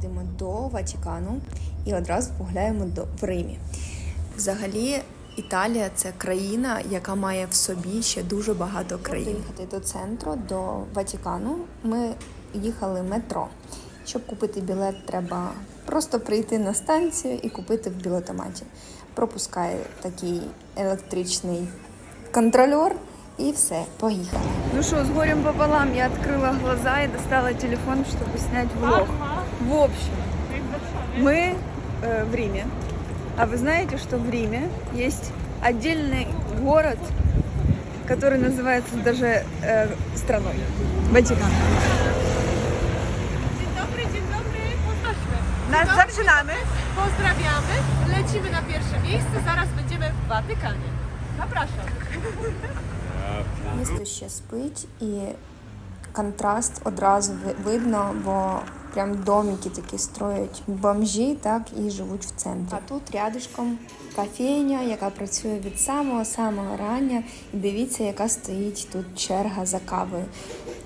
поїдемо до Ватикану і одразу погуляємо до в Римі. Взагалі, Італія це країна, яка має в собі ще дуже багато країн. Їхати до центру, до Ватикану. Ми їхали метро. Щоб купити білет, треба просто прийти на станцію і купити в білетоматі. Пропускає такий електричний контролер і все, поїхали. Ну что, с горем пополам я открыла глаза и достала телефон, чтобы снять влог. В общем, мы э, в Риме. А вы знаете, что в Риме есть отдельный город, который называется даже э, страной. Ватикан. Dzień dobry, dzień dobry. Poznaczmy. Na- Dzień dobry, zaczynamy. dzień dobry. Pozdrawiamy. Lecimy na pierwsze miejsce. Zaraz będziemy w Watykanie. Zapraszam. Місто ще спить і контраст одразу ви- видно, бо прям домики такі строять бомжі, так і живуть в центрі. А тут рядышком кофейня, яка працює від самого самого рання. І дивіться, яка стоїть тут черга за кавою.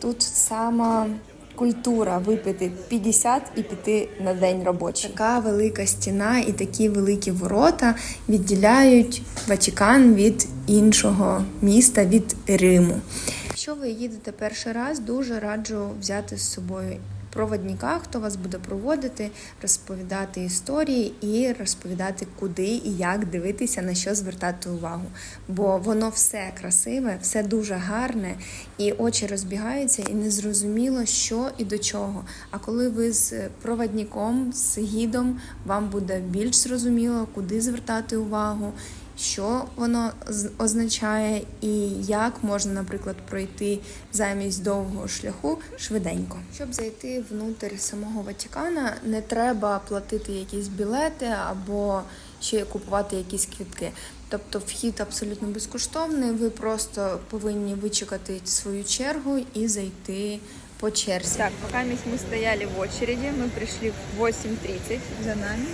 Тут сама культура випити 50 і піти на день робочий. Така велика стіна і такі великі ворота відділяють Ватикан від іншого міста, від Риму. Якщо ви їдете перший раз, дуже раджу взяти з собою проводника, хто вас буде проводити, розповідати історії і розповідати, куди і як дивитися, на що звертати увагу. Бо воно все красиве, все дуже гарне, і очі розбігаються, і незрозуміло, що і до чого. А коли ви з проводником, з гідом, вам буде більш зрозуміло, куди звертати увагу що воно означає, і як можна, наприклад, пройти замість довгого шляху швиденько. Щоб зайти внутрь самого Ватикана, не треба платити якісь білети або ще купувати якісь квітки. Тобто вхід абсолютно безкоштовний. Ви просто повинні вичекати свою чергу і зайти по черзі. Так, пока мы стояли в очереди, мы пришли в 8.30 за нами.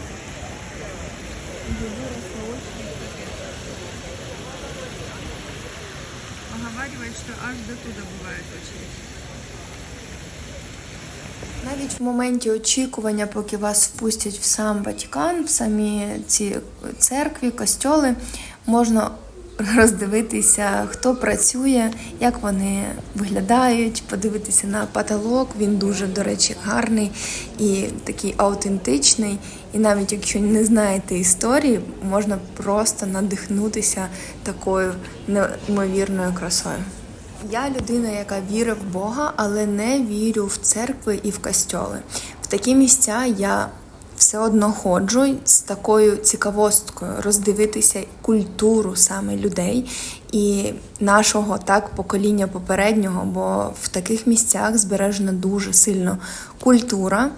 Поговаривает, что аж до туда бывает очередь. Навіть в моменті очікування, поки вас впустять в сам Ватикан, в самі ці церкві, костьоли, можна роздивитися, хто працює, як вони виглядають, подивитися на потолок. Він дуже, до речі, гарний і такий аутентичний. І навіть якщо не знаєте історії, можна просто надихнутися такою неймовірною красою. Я людина, яка вірить в Бога, але не вірю в церкви і в костьоли. В такі місця я все одно ходжу з такою цікавосткою роздивитися культуру саме людей і нашого так покоління попереднього, бо в таких місцях збережена дуже сильно культура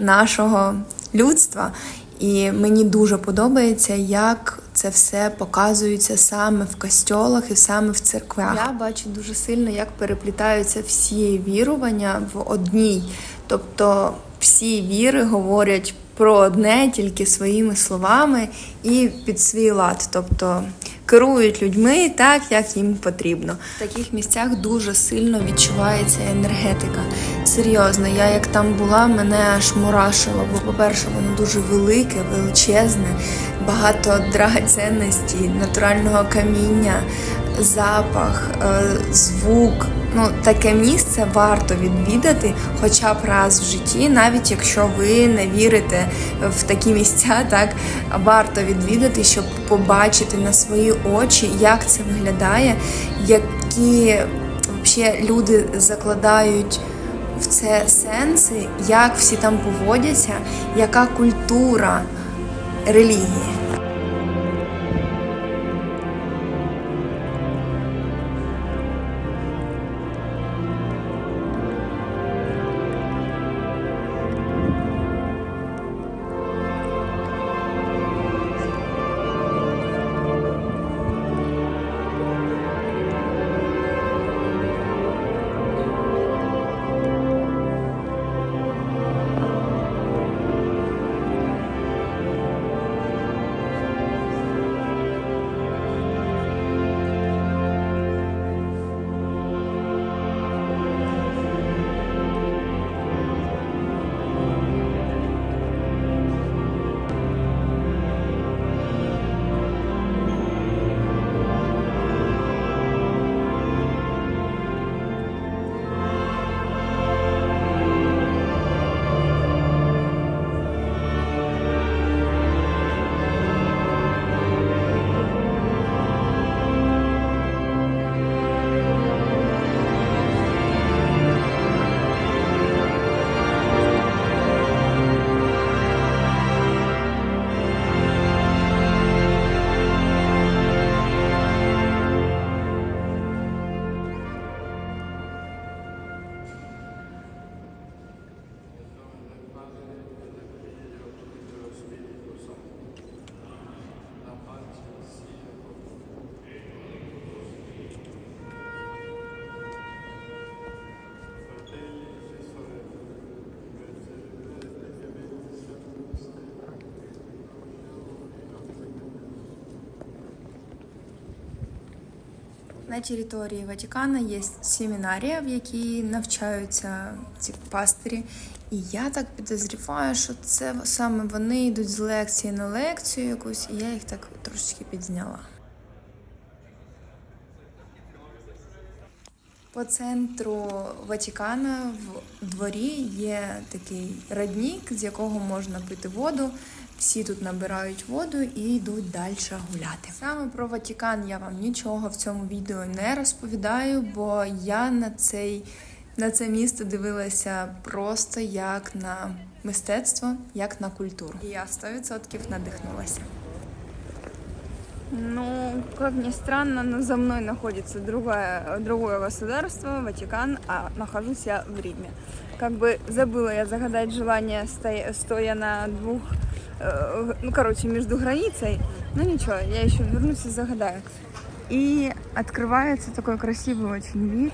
нашого людства. І мені дуже подобається, як це все показується саме в костьолах і саме в церквях. Я бачу дуже сильно, як переплітаються всі вірування в одній. Тобто всі віри говорять про одне тільки своїми словами і під свій лад. Тобто керують людьми так, як їм потрібно. В таких місцях дуже сильно відчувається енергетика. Серйозно, я як там була, мене аж мурашило, бо, по-перше, воно дуже велике, величезне, багато драгоценностей, натурального каміння, запах, е, звук. Ну, таке місце варто відвідати хоча б раз в житті, навіть якщо ви не вірите в такі місця, так варто відвідати, щоб побачити на свої очі, як це виглядає, які взагалі люди закладають в це сенси, як всі там поводяться, яка культура релігії. На території Ватикана є семінарія, в якій навчаються ці пастирі. І я так підозріваю, що це саме вони йдуть з лекції на лекцію якусь, і я їх так трошечки підзняла. По центру Ватикана в дворі є такий родник, з якого можна пити воду. Всі тут набирають воду і йдуть далі гуляти. Саме про Ватикан я вам нічого в цьому відео не розповідаю, бо я на цей на це місто дивилася просто як на мистецтво, як на культуру. І я 100% надихнулася. Ну, как ни странно, но за мной находится другое, другое государство, Ватикан, а нахожусь я в Риме. Как бы забыла я загадать желание, стоя, стоя на двух, э, ну, короче, между границей. Ну ничего, я еще вернусь и загадаю. И открывается такой красивый очень вид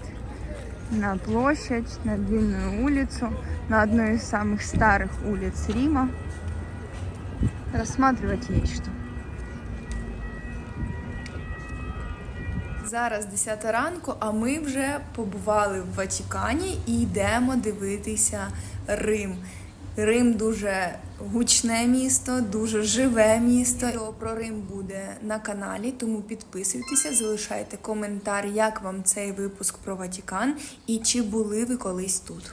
на площадь, на длинную улицу, на одной из самых старых улиц Рима. Рассматривать есть что. Зараз 10 ранку, а ми вже побували в Ватикані і йдемо дивитися Рим. Рим дуже гучне місто, дуже живе місто. Відео про Рим буде на каналі, тому підписуйтеся, залишайте коментар, як вам цей випуск про Ватикан і чи були ви колись тут.